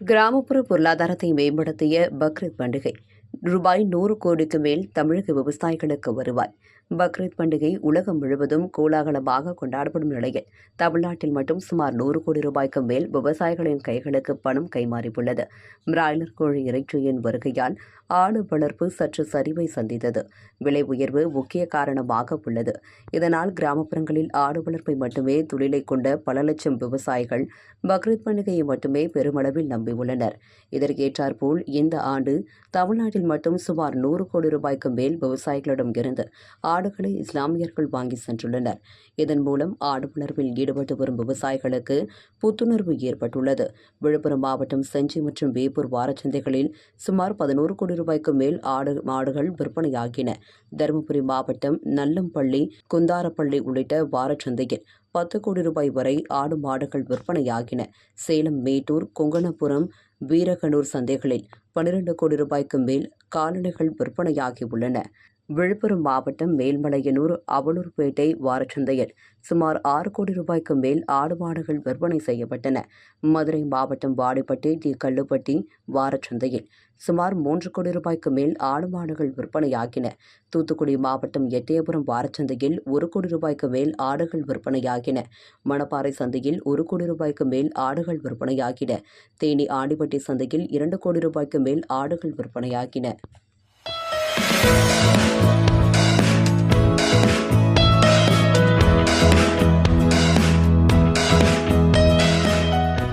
கிராமப்புற பொருளாதாரத்தை மேம்படுத்திய பக்ரீத் பண்டிகை. ரூபாய் நூறு கோடிக்கு மேல் தமிழக விவசாயிகளுக்கு வருவாய். பக்ரீத் பண்டிகை உலகம் முழுவதும் கோலாகலமாக கொண்டாடப்படும் நிலையில் தமிழ்நாட்டில் மட்டும் சுமார் நூறு கோடி ரூபாய்க்கு மேல் விவசாயிகளின் கைகளுக்கு பணம் கைமாறியுள்ளது. பிராய்லர் கோழி இறைச்சியின் வருகையால் ஆடு வளர்ப்பு சற்று சரிவை சந்தித்தது. விலை உயர்வு முக்கிய காரணமாக உள்ளது. இதனால் கிராமப்புறங்களில் ஆடு வளர்ப்பை மட்டுமே தொழிலை கொண்ட பல லட்சம் விவசாயிகள் பக்ரீத் பண்டிகையை மட்டுமே பெருமளவில் நம்பியுள்ளனர் இதற்கேற்றாற்போல் இந்த ஆண்டு தமிழ்நாட்டில் மட்டும் சுமார் நூறு கோடி ரூபாய்க்கு மேல் விவசாயிகளிடம் இருந்து ஆடுகளை இஸ்லாமியர்கள் வாங்கி சென்றுள்ளனர். இதன் மூலம் ஆடு வளர்ப்பில் ஈடுபட்டு வரும் விவசாயிகளுக்கு புத்துணர்வு ஏற்பட்டுள்ளது. விழுப்புரம் மாவட்டம் செஞ்சி மற்றும் வேப்பூர் வாரச்சந்தைகளில் சுமார் பதினோரு கோடி ரூபாய்க்கு மேல் ஆடு மாடுகள் விற்பனையாகின. தருமபுரி மாவட்டம் நல்லம்பள்ளி குந்தாரப்பள்ளி உள்ளிட்ட வாரச்சந்தையில் பத்து கோடி ரூபாய் வரை ஆடு மாடுகள் விற்பனையாகின. சேலம் மேட்டூர் கொங்கணபுரம் வீரகனூர் சந்தைகளில் பன்னிரண்டு கோடி ரூபாய்க்கு மேல் கால்நடைகள் விற்பனையாகி உள்ளன விழுப்புரம் மாவட்டம் மேல்மலையனூர் அவலூர்பேட்டை வாரச்சந்தையில் சுமார் ஆறு கோடி ரூபாய்க்கு மேல் ஆடு மாடுகள் விற்பனை செய்யப்பட்டன. மதுரை மாவட்டம் வாடிப்பட்டி டி. கல்லுப்பட்டி வாரச்சந்தையில் சுமார் மூன்று கோடி ரூபாய்க்கு மேல் ஆடு மாடுகள் விற்பனையாகின. தூத்துக்குடி மாவட்டம் எட்டயபுரம் வாரச்சந்தையில் ஒரு கோடி ரூபாய்க்கு மேல் ஆடுகள் விற்பனையாகின. மணப்பாறை சந்தையில் ஒரு கோடி ரூபாய்க்கு மேல் ஆடுகள் விற்பனையாகின. தேனி ஆண்டிப்பட்டி சந்தையில் இரண்டு கோடி ரூபாய்க்கு மேல் ஆடுகள் விற்பனையாகின.